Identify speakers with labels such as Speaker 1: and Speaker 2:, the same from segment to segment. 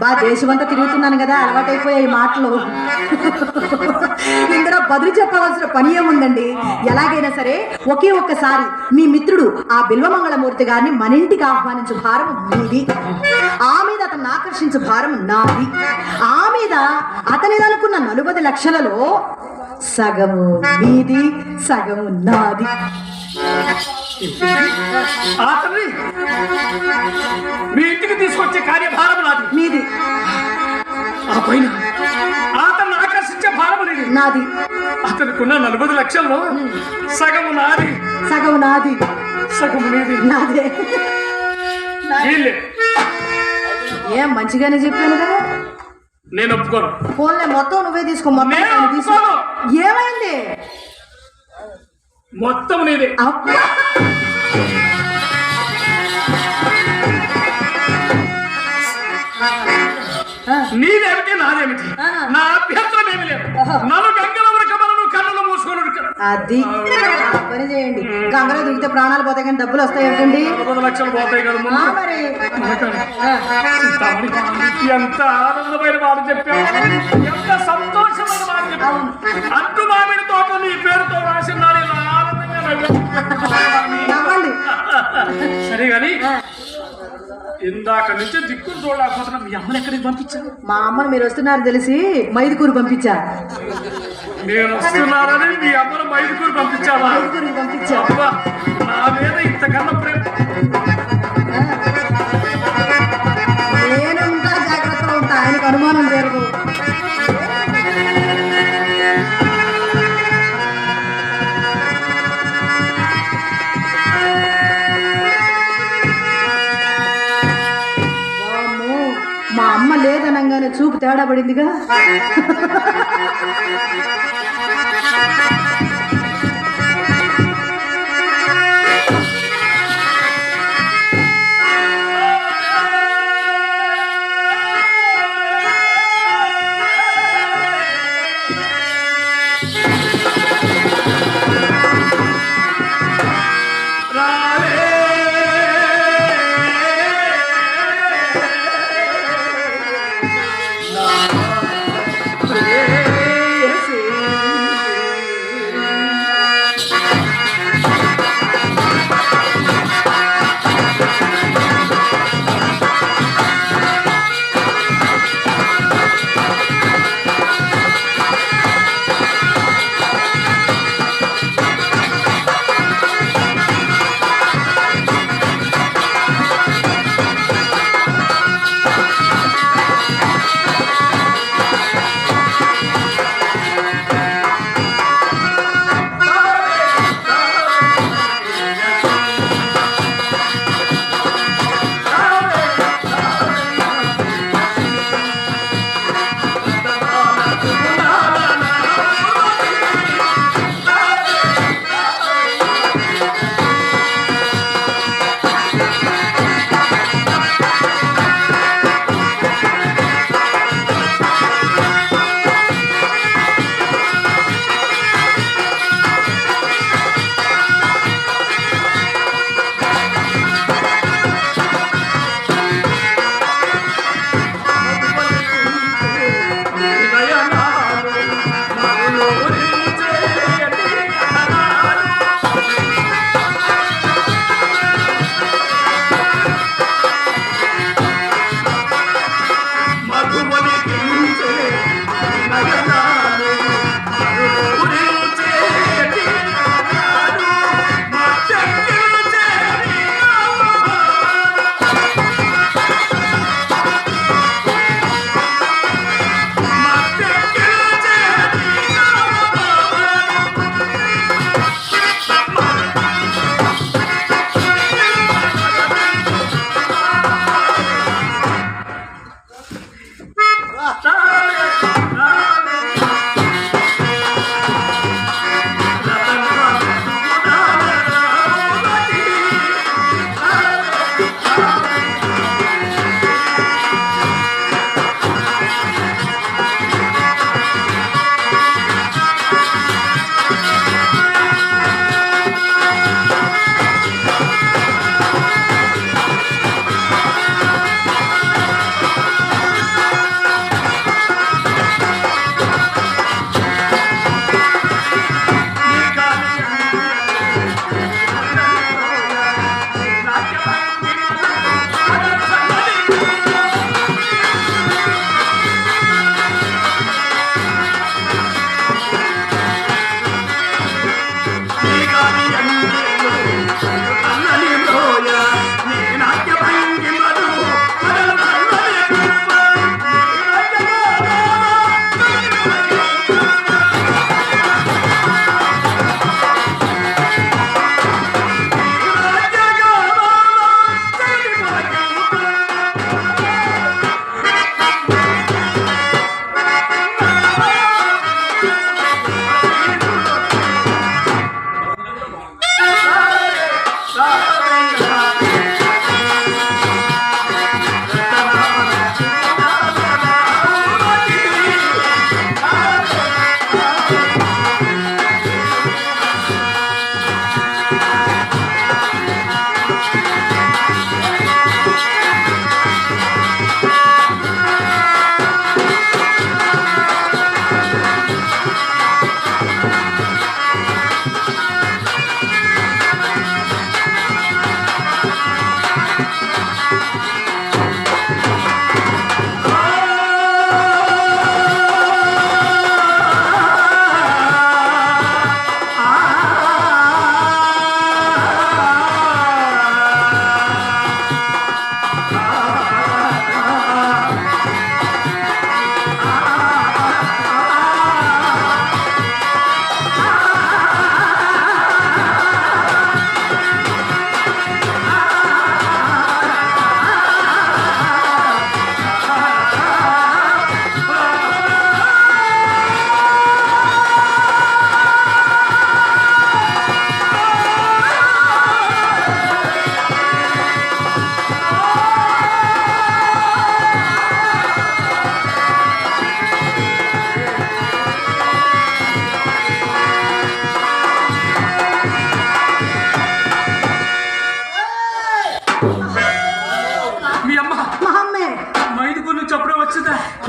Speaker 1: బా దేశమంతా తిరుగుతున్నాను కదా అలవాటైపోయాయి మాటలు. ఇందులో బదులు చెప్పవలసిన పని ఏముందండి? ఎలాగైనా సరే ఒకే ఒక్కసారి మీ మిత్రుడు ఆ బిల్వమంగళమూర్తి గారిని మన ఇంటికి ఆహ్వానించు భారం మీది. ఆ మీద అతన్ని ఆకర్షించు భారం నాది. ఆ మీద అతనిదనుకున్న నలుబది లక్షలలో సగము మీది సగము నాది.
Speaker 2: మీ ఇంటికి తీసుకొచ్చే కార్యభారం నాది.
Speaker 1: మీది.
Speaker 2: ఆ పైన అతన్ని ఆకర్షించే భారం లేదు
Speaker 1: నాది.
Speaker 2: అతనికున్న నలభై లక్షల్లో సగము నాది.
Speaker 1: సగము నాది.
Speaker 2: సగము నీది.
Speaker 1: నాదే.
Speaker 2: వీళ్ళే.
Speaker 1: ఏం మంచిగానే చెప్పాను కదా?
Speaker 2: నేను ఒప్పుకోను.
Speaker 1: ఫోన్లే మొత్తం నువ్వే తీసుకో మొత్తం
Speaker 2: నేను
Speaker 1: నేను తీసుకో.
Speaker 2: ఒప్పుకోను.
Speaker 1: ఏమైంది?
Speaker 2: మొత్తం నీదే.
Speaker 1: అబ్బా!
Speaker 2: నీదేమిటి? నాదేమిటి. నా అభ్యంతరం ఏమి లేదు. నన్ను గంగల వరకు మనను కన్నులు మూసుకొని.
Speaker 1: అది. పని చేయండి. గంగలో దిగితే ప్రాణాలు పోతాయి కానీ డబ్బులు వస్తాయి ఏంటండి
Speaker 2: లక్షలు పోతాయి కదా
Speaker 1: మరి.
Speaker 2: ఎంత ఆనందమైన మాట చెప్పావు. ఎంత సంతోషమైన మాట చెప్పావు. అంటు మామిడి తోట నీ పేరుతో రాసిన ఆనందంగా సరే గాని ఇందాక నుంచి దిక్కులు చూడలేకపోతున్నా మీ అమ్మని ఎక్కడికి పంపించాను
Speaker 1: మా అమ్మను మీరు వస్తున్నారు తెలిసి మైదుకూరు పంపించా.
Speaker 2: నేను వస్తున్నానని మీ అమ్మను మైదుకూరు పంపించావా?
Speaker 1: మైదుకూరుకి పంపించా.
Speaker 2: నా మీద ఇంతకన్నా ప్రేమ.
Speaker 1: చూపు తేడా పడిందిగా?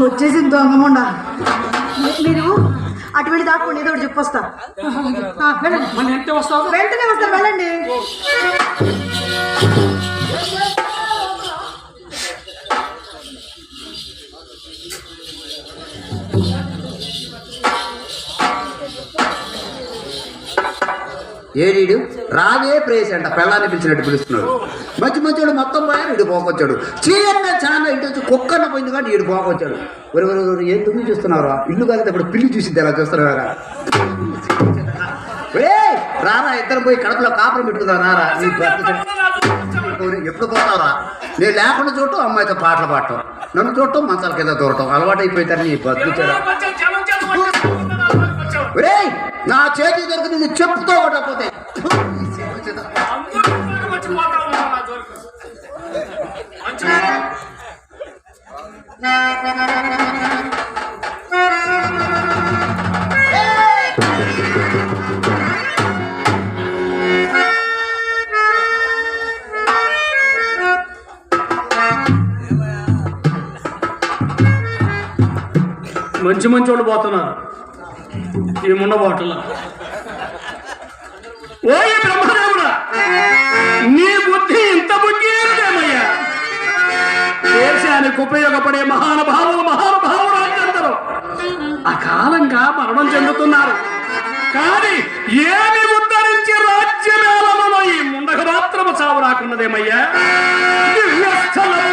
Speaker 1: వచ్చేసింది దొంగముండ మీరు అటువంటి దాక్కోండి ఏదో ఒకటి చెప్పొస్తా. వెళ్ళండి.
Speaker 2: వస్తావు?
Speaker 1: వెంటనే వస్తారు వెళ్ళండి.
Speaker 3: ఏడీడు? రావే ప్రేస్ అంట. పెళ్ళాన్ని పిలిచినట్టు పిలుస్తున్నాడు. మంచి మంచోడు మొత్తం పోయారు ఇటు పోకొచ్చాడు. చీరన్న చాలా ఇటు వచ్చి కుక్కన్న పోయింది కానీ ఇటు పోకొచ్చాడు. ఒరే ఒరే ఒరే ఏం తుమ్మి చూస్తున్నారా ఇల్లు కలితే ఇప్పుడు పిల్లి చూసింది ఎలా చూస్తున్నారా రారా ఇద్దరు పోయి కడపలో కాపురం పెట్టుకుందా రారా. ఎప్పుడు పోతావురా? నేను లేకుండా చూడటం అమ్మాయితో పాటలు పాడటం. నన్ను చూడటం మంచాల కింద దూరటం. అలవాటు అయిపోతారు నీ బతుకుతారా ఒరేయ్ నా చేతి దొరికింది చెప్పుతో కొట్టకపోతే.
Speaker 2: మంచి మంచి వాళ్ళు పోతున్నారు. ఏమున్న బాటల ఓ బ్రహ్మదేవుడా? నీ బుద్ధి ఇంత బుద్ధిమయ్యా దేశానికి ఉపయోగపడే మహానుభావులు మహానుభావులు అందరూ అకాలంగా మరణం చెందుతున్నారు. కానీ ఏమి ఉద్ధరించి రాజ్యమేళనలో ఈ ముండక మాత్రము చావు రాకున్నదేమయ్యా? దివ్యస్థలం